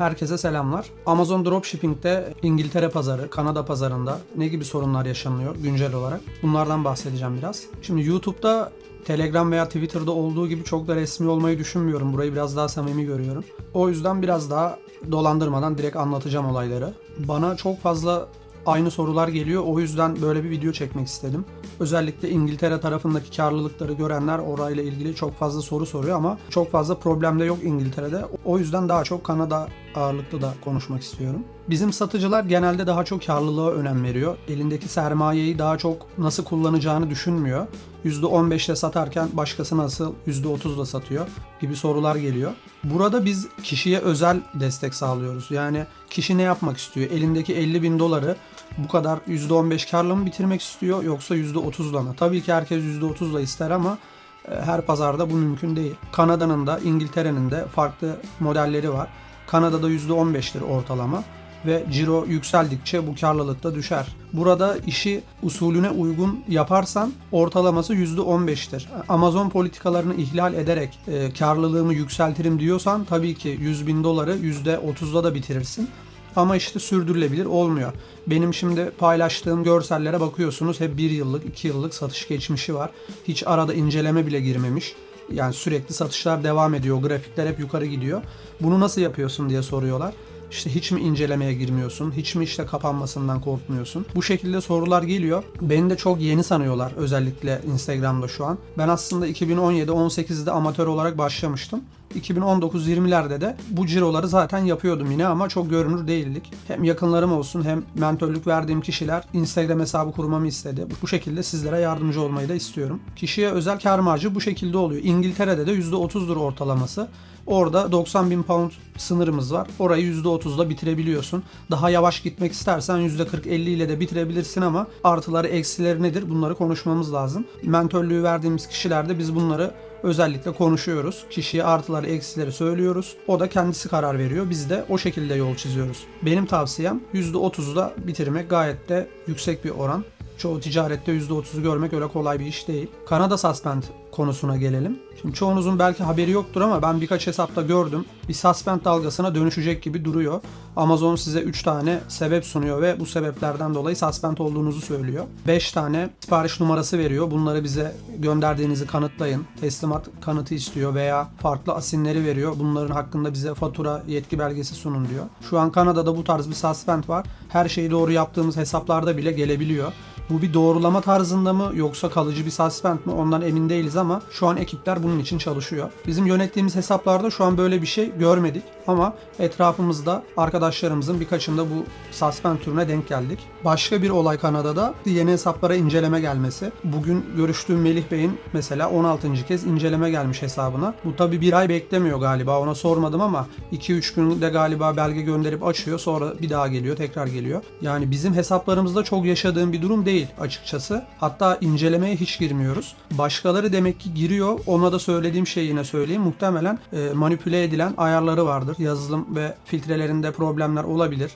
Herkese selamlar. Amazon Dropshipping'de İngiltere pazarı, Kanada pazarında ne gibi sorunlar yaşanıyor güncel olarak? Bunlardan bahsedeceğim biraz. Şimdi YouTube'da Telegram veya Twitter'da olduğu gibi çok da resmi olmayı düşünmüyorum. Burayı biraz daha samimi görüyorum. O yüzden biraz daha dolandırmadan direkt anlatacağım olayları. Bana çok fazla aynı sorular geliyor. O yüzden böyle bir video çekmek istedim. Özellikle İngiltere tarafındaki karlılıkları görenler orayla ilgili çok fazla soru soruyor ama çok fazla problem de yok İngiltere'de. O yüzden daha çok Kanada ağırlıklı da konuşmak istiyorum. Bizim satıcılar genelde daha çok karlılığa önem veriyor. Elindeki sermayeyi daha çok nasıl kullanacağını düşünmüyor. %15'le satarken başkası nasıl %30'la satıyor gibi sorular geliyor. Burada biz kişiye özel destek sağlıyoruz. Yani kişi ne yapmak istiyor? Elindeki 50 bin doları bu kadar %15 karla mı bitirmek istiyor yoksa %30'la mı? Tabii ki herkes %30'la ister ama e, her pazarda bu mümkün değil. Kanada'nın da İngiltere'nin de farklı modelleri var. Kanada'da %15'tir ortalama ve ciro yükseldikçe bu karlılık da düşer. Burada işi usulüne uygun yaparsan ortalaması %15'tir. Amazon politikalarını ihlal ederek e, karlılığımı yükseltirim diyorsan tabii ki 100 bin doları %30'da da bitirirsin. Ama işte sürdürülebilir olmuyor. Benim şimdi paylaştığım görsellere bakıyorsunuz hep 1 yıllık 2 yıllık satış geçmişi var. Hiç arada inceleme bile girmemiş. Yani sürekli satışlar devam ediyor. Grafikler hep yukarı gidiyor. Bunu nasıl yapıyorsun diye soruyorlar. İşte hiç mi incelemeye girmiyorsun? Hiç mi işte kapanmasından korkmuyorsun? Bu şekilde sorular geliyor. Beni de çok yeni sanıyorlar özellikle Instagram'da şu an. Ben aslında 2017-18'de amatör olarak başlamıştım. 2019-20'lerde de bu ciroları zaten yapıyordum yine ama çok görünür değildik. Hem yakınlarım olsun hem mentörlük verdiğim kişiler Instagram hesabı kurmamı istedi. Bu şekilde sizlere yardımcı olmayı da istiyorum. Kişiye özel kar marjı bu şekilde oluyor. İngiltere'de de %30'dur ortalaması. Orada 90 bin pound sınırımız var. Orayı %30'da bitirebiliyorsun. Daha yavaş gitmek istersen %40-50 ile de bitirebilirsin ama artıları eksileri nedir bunları konuşmamız lazım. Mentörlüğü verdiğimiz kişilerde biz bunları özellikle konuşuyoruz. Kişiye artıları eksileri söylüyoruz. O da kendisi karar veriyor. Biz de o şekilde yol çiziyoruz. Benim tavsiyem %30'da bitirmek gayet de yüksek bir oran. Çoğu ticarette %30'u görmek öyle kolay bir iş değil. Kanada suspend konusuna gelelim. Şimdi çoğunuzun belki haberi yoktur ama ben birkaç hesapta gördüm. Bir suspend dalgasına dönüşecek gibi duruyor. Amazon size 3 tane sebep sunuyor ve bu sebeplerden dolayı suspend olduğunuzu söylüyor. 5 tane sipariş numarası veriyor. Bunları bize gönderdiğinizi kanıtlayın. Teslimat kanıtı istiyor veya farklı asinleri veriyor. Bunların hakkında bize fatura yetki belgesi sunun diyor. Şu an Kanada'da bu tarz bir suspend var. Her şeyi doğru yaptığımız hesaplarda bile gelebiliyor. Bu bir doğrulama tarzında mı yoksa kalıcı bir suspend mi ondan emin değiliz ama şu an ekipler bunun için çalışıyor. Bizim yönettiğimiz hesaplarda şu an böyle bir şey görmedik ama etrafımızda arkadaşlarımızın birkaçında bu suspend türüne denk geldik. Başka bir olay Kanada'da yeni hesaplara inceleme gelmesi. Bugün görüştüğüm Melih Bey'in mesela 16. kez inceleme gelmiş hesabına. Bu tabi bir ay beklemiyor galiba ona sormadım ama 2-3 günde galiba belge gönderip açıyor sonra bir daha geliyor tekrar geliyor. Yani bizim hesaplarımızda çok yaşadığım bir durum değil açıkçası. Hatta incelemeye hiç girmiyoruz. Başkaları demek ki giriyor. Ona da söylediğim şeyi yine söyleyeyim. Muhtemelen e, manipüle edilen ayarları vardır. Yazılım ve filtrelerinde problemler olabilir.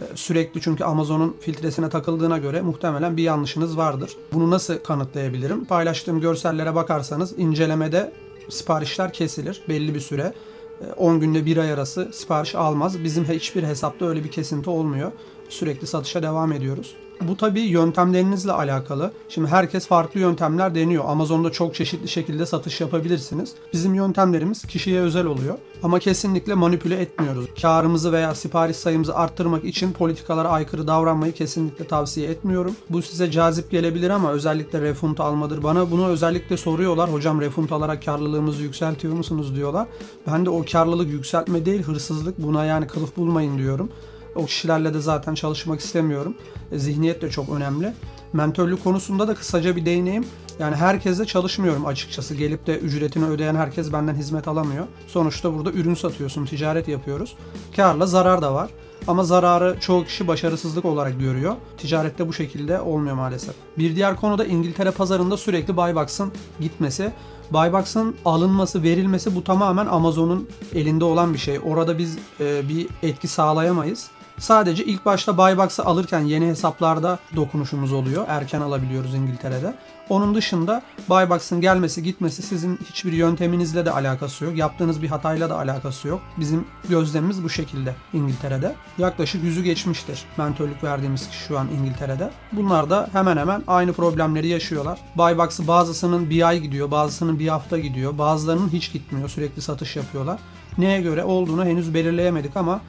E, Sürekli çünkü Amazon'un filtresine takıldığına göre muhtemelen bir yanlışınız vardır. Bunu nasıl kanıtlayabilirim? Paylaştığım görsellere bakarsanız incelemede siparişler kesilir belli bir süre. E, 10 günde bir ay arası sipariş almaz. Bizim hiçbir hesapta öyle bir kesinti olmuyor. Sürekli satışa devam ediyoruz. Bu tabii yöntemlerinizle alakalı. Şimdi herkes farklı yöntemler deniyor. Amazon'da çok çeşitli şekilde satış yapabilirsiniz. Bizim yöntemlerimiz kişiye özel oluyor. Ama kesinlikle manipüle etmiyoruz. Karımızı veya sipariş sayımızı arttırmak için politikalara aykırı davranmayı kesinlikle tavsiye etmiyorum. Bu size cazip gelebilir ama özellikle refund almadır. Bana bunu özellikle soruyorlar. Hocam refund alarak karlılığımızı yükseltiyor musunuz diyorlar. Ben de o karlılık yükseltme değil hırsızlık. Buna yani kılıf bulmayın diyorum. O kişilerle de zaten çalışmak istemiyorum. E, Zihniyet de çok önemli. Mentörlük konusunda da kısaca bir değineyim. Yani herkesle çalışmıyorum açıkçası. Gelip de ücretini ödeyen herkes benden hizmet alamıyor. Sonuçta burada ürün satıyorsun, ticaret yapıyoruz. Karla zarar da var. Ama zararı çoğu kişi başarısızlık olarak görüyor. Ticarette bu şekilde olmuyor maalesef. Bir diğer konu da İngiltere pazarında sürekli Buybox'ın gitmesi. Buybox'ın alınması, verilmesi bu tamamen Amazon'un elinde olan bir şey. Orada biz e, bir etki sağlayamayız. Sadece ilk başta Buybox'ı alırken yeni hesaplarda dokunuşumuz oluyor. Erken alabiliyoruz İngiltere'de. Onun dışında Buybox'ın gelmesi gitmesi sizin hiçbir yönteminizle de alakası yok. Yaptığınız bir hatayla da alakası yok. Bizim gözlemimiz bu şekilde İngiltere'de. Yaklaşık yüzü geçmiştir mentörlük verdiğimiz kişi şu an İngiltere'de. Bunlar da hemen hemen aynı problemleri yaşıyorlar. Buybox'ı bazısının bir ay gidiyor, bazısının bir hafta gidiyor, bazılarının hiç gitmiyor. Sürekli satış yapıyorlar. Neye göre olduğunu henüz belirleyemedik ama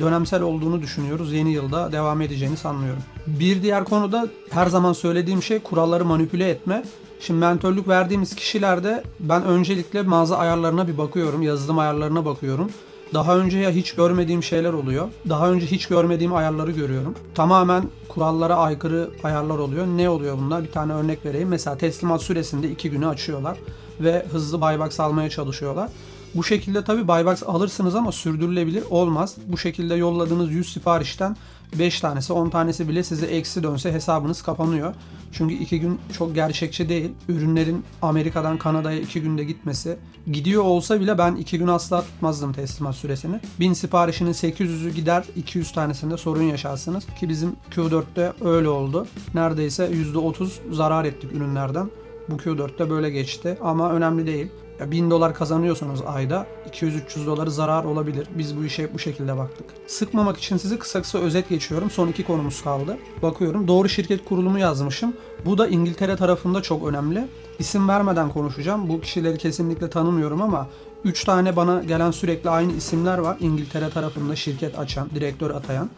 dönemsel olduğunu düşünüyoruz. Yeni yılda devam edeceğini sanmıyorum. Bir diğer konu da her zaman söylediğim şey kuralları manipüle etme. Şimdi mentörlük verdiğimiz kişilerde ben öncelikle mağaza ayarlarına bir bakıyorum, yazılım ayarlarına bakıyorum. Daha önce ya hiç görmediğim şeyler oluyor. Daha önce hiç görmediğim ayarları görüyorum. Tamamen kurallara aykırı ayarlar oluyor. Ne oluyor bunlar? Bir tane örnek vereyim. Mesela teslimat süresinde iki günü açıyorlar ve hızlı buybox almaya çalışıyorlar. Bu şekilde tabi buybox alırsınız ama sürdürülebilir olmaz. Bu şekilde yolladığınız 100 siparişten 5 tanesi 10 tanesi bile size eksi dönse hesabınız kapanıyor. Çünkü 2 gün çok gerçekçi değil. Ürünlerin Amerika'dan Kanada'ya 2 günde gitmesi. Gidiyor olsa bile ben 2 gün asla tutmazdım teslimat süresini. 1000 siparişinin 800'ü gider 200 tanesinde sorun yaşarsınız. Ki bizim Q4'te öyle oldu. Neredeyse %30 zarar ettik ürünlerden. Bu Q4'te böyle geçti ama önemli değil. Ya 1000 dolar kazanıyorsanız ayda 200-300 doları zarar olabilir. Biz bu işe bu şekilde baktık. Sıkmamak için sizi kısa kısa özet geçiyorum. Son iki konumuz kaldı. Bakıyorum doğru şirket kurulumu yazmışım. Bu da İngiltere tarafında çok önemli. İsim vermeden konuşacağım. Bu kişileri kesinlikle tanımıyorum ama 3 tane bana gelen sürekli aynı isimler var. İngiltere tarafında şirket açan, direktör atayan.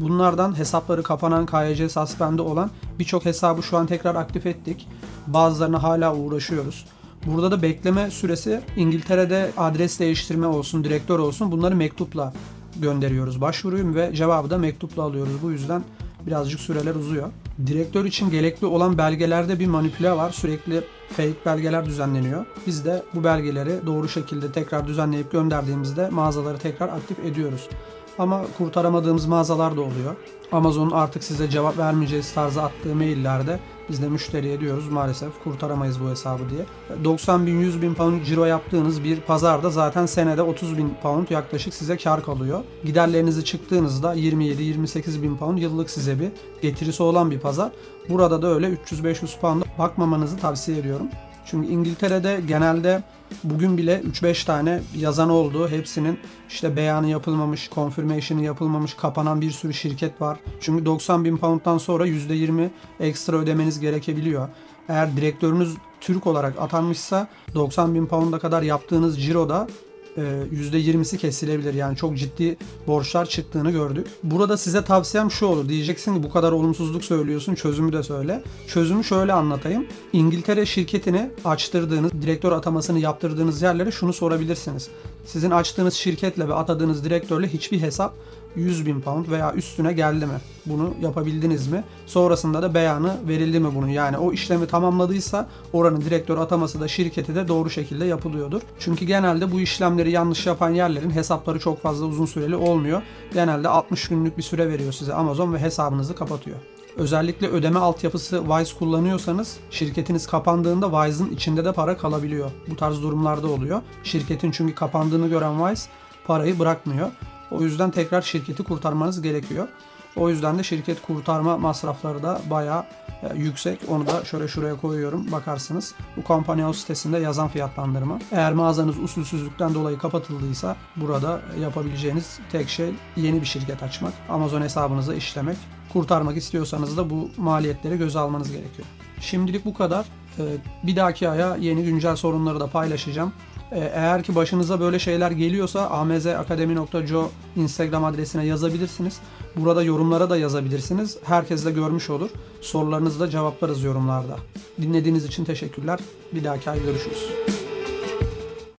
Bunlardan hesapları kapanan, KYC suspende olan birçok hesabı şu an tekrar aktif ettik. Bazılarına hala uğraşıyoruz. Burada da bekleme süresi İngiltere'de adres değiştirme olsun, direktör olsun bunları mektupla gönderiyoruz başvuruyu ve cevabı da mektupla alıyoruz. Bu yüzden birazcık süreler uzuyor. Direktör için gerekli olan belgelerde bir manipüle var. Sürekli fake belgeler düzenleniyor. Biz de bu belgeleri doğru şekilde tekrar düzenleyip gönderdiğimizde mağazaları tekrar aktif ediyoruz. Ama kurtaramadığımız mağazalar da oluyor. Amazon'un artık size cevap vermeyeceğiz tarzı attığı maillerde biz de müşteriye diyoruz maalesef kurtaramayız bu hesabı diye. 90 bin 100 bin pound ciro yaptığınız bir pazarda zaten senede 30 bin pound yaklaşık size kar kalıyor. Giderlerinizi çıktığınızda 27-28 bin pound yıllık size bir getirisi olan bir pazar. Burada da öyle 300-500 pound'a bakmamanızı tavsiye ediyorum. Çünkü İngiltere'de genelde bugün bile 3-5 tane yazan oldu. Hepsinin işte beyanı yapılmamış, confirmation'ı yapılmamış, kapanan bir sürü şirket var. Çünkü 90 bin pound'dan sonra %20 ekstra ödemeniz gerekebiliyor. Eğer direktörünüz Türk olarak atanmışsa 90 bin pound'a kadar yaptığınız ciroda %20'si kesilebilir. Yani çok ciddi borçlar çıktığını gördük. Burada size tavsiyem şu olur. Diyeceksin ki bu kadar olumsuzluk söylüyorsun çözümü de söyle. Çözümü şöyle anlatayım. İngiltere şirketini açtırdığınız, direktör atamasını yaptırdığınız yerlere şunu sorabilirsiniz. Sizin açtığınız şirketle ve atadığınız direktörle hiçbir hesap 100 bin pound veya üstüne geldi mi? Bunu yapabildiniz mi? Sonrasında da beyanı verildi mi bunun? Yani o işlemi tamamladıysa oranın direktör ataması da şirketi de doğru şekilde yapılıyordur. Çünkü genelde bu işlemleri yanlış yapan yerlerin hesapları çok fazla uzun süreli olmuyor. Genelde 60 günlük bir süre veriyor size Amazon ve hesabınızı kapatıyor. Özellikle ödeme altyapısı Wise kullanıyorsanız şirketiniz kapandığında Wise'ın içinde de para kalabiliyor. Bu tarz durumlarda oluyor. Şirketin çünkü kapandığını gören Wise parayı bırakmıyor. O yüzden tekrar şirketi kurtarmanız gerekiyor. O yüzden de şirket kurtarma masrafları da bayağı e, yüksek. Onu da şöyle şuraya koyuyorum. Bakarsınız. Bu House sitesinde yazan fiyatlandırma. Eğer mağazanız usulsüzlükten dolayı kapatıldıysa burada yapabileceğiniz tek şey yeni bir şirket açmak. Amazon hesabınıza işlemek. Kurtarmak istiyorsanız da bu maliyetleri göze almanız gerekiyor. Şimdilik bu kadar. E, Bir dahaki aya yeni güncel sorunları da paylaşacağım. Ee, Eğer ki başınıza böyle şeyler geliyorsa amzakademi.co Instagram adresine yazabilirsiniz. Burada yorumlara da yazabilirsiniz. Herkes de görmüş olur. Sorularınızı da cevaplarız yorumlarda. Dinlediğiniz için teşekkürler. Bir dahaki ay görüşürüz.